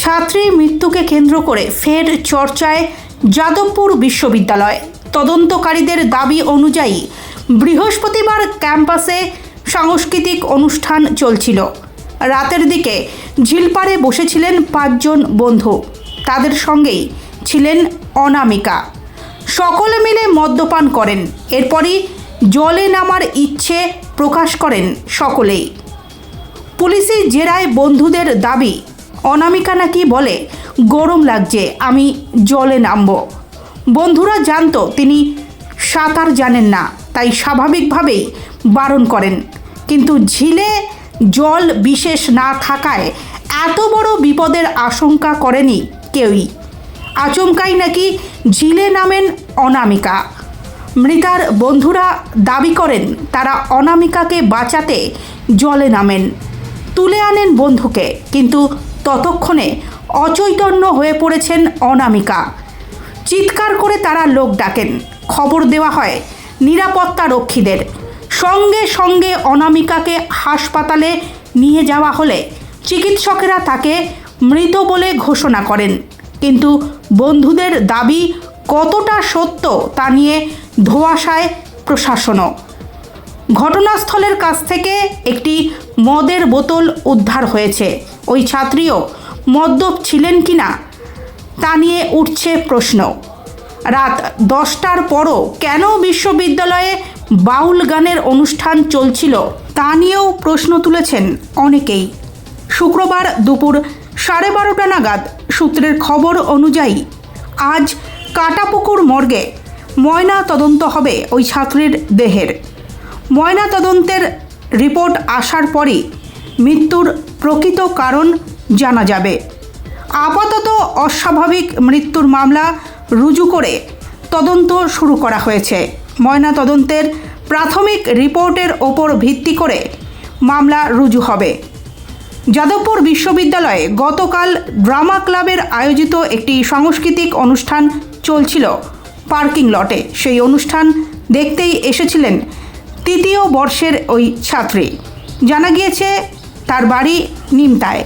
ছাত্রীর মৃত্যুকে কেন্দ্র করে ফের চর্চায় যাদবপুর বিশ্ববিদ্যালয়। তদন্তকারীদের দাবি অনুযায়ী বৃহস্পতিবার ক্যাম্পাসে সাংস্কৃতিক অনুষ্ঠান চলছিল। রাতের দিকে ঝিলপাড়ে বসেছিলেন পাঁচজন বন্ধু। তাদের সঙ্গেই ছিলেন অনামিকা। সকলে মিলে মদ্যপান করেন। এরপরই জলে নামার ইচ্ছে প্রকাশ করেন সকলেই। পুলিশি জেরায় বন্ধুদের দাবি অনামিকা নাকি বলে, গরম লাগছে, আমি জলে নামব। বন্ধুরা জানতো, তিনি সাঁতার জানেন না, তাই স্বাভাবিকভাবেই বারণ করেন। কিন্তু ঝিলে জল বিশেষ না থাকায় এত বড় বিপদের আশঙ্কা করেনি কেউই। আচমকাই নাকি ঝিলে নামেন অনামিকা। মৃতার বন্ধুরা দাবি করেন, তারা অনামিকাকে বাঁচাতে জলে নামেন। তুলে আনেন বন্ধুকে, কিন্তু ততক্ষণে অচৈতন্য হয়ে পড়েছেন অনামিকা। চিৎকার করে তারা লোক ডাকেন। খবর দেওয়া হয় নিরাপত্তা রক্ষীদের। সঙ্গে সঙ্গে অনামিকাকে হাসপাতালে নিয়ে যাওয়া হলে চিকিৎসকেরা তাকে মৃত বলে ঘোষণা করেন। কিন্তু বন্ধুদের দাবি কতটা সত্য তা নিয়ে ধোয়াশায় প্রশাসনও ঘটনাস্থলের কাছ থেকে একটি মদের বোতল উদ্ধার হয়েছে। ওই ছাত্রীও মদ্যপ ছিলেন কিনা তা নিয়ে উঠছে প্রশ্ন। রাত দশটার পরও কেন বিশ্ববিদ্যালয়ে বাউল গানের অনুষ্ঠান চলছিল তা নিয়েও প্রশ্ন তুলেছেন অনেকেই। শুক্রবার দুপুর সাড়ে বারোটা নাগাদ সূত্রের খবর অনুযায়ী আজ কাটাপুকুর মর্গে ময়না তদন্ত হবে ওই ছাত্রীর দেহের। ময়না তদন্তের রিপোর্ট আসার পরই মৃত্যুর প্রকৃত কারণ জানা যাবে। আপাতত অস্বাভাবিক মৃত্যুর মামলা রুজু করে তদন্ত শুরু করা হয়েছে। ময়না তদন্তের প্রাথমিক রিপোর্টের ওপর ভিত্তি করে মামলা রুজু হবে। যাদবপুর বিশ্ববিদ্যালয়ে গতকাল ড্রামা ক্লাবের আয়োজিত একটি সাংস্কৃতিক অনুষ্ঠান চলছিল পার্কিং লটে। সেই অনুষ্ঠান দেখতেই এসেছিলেন তৃতীয় বর্ষের ওই ছাত্রী। জানা গিয়েছে তার বাড়ি নিমতায়।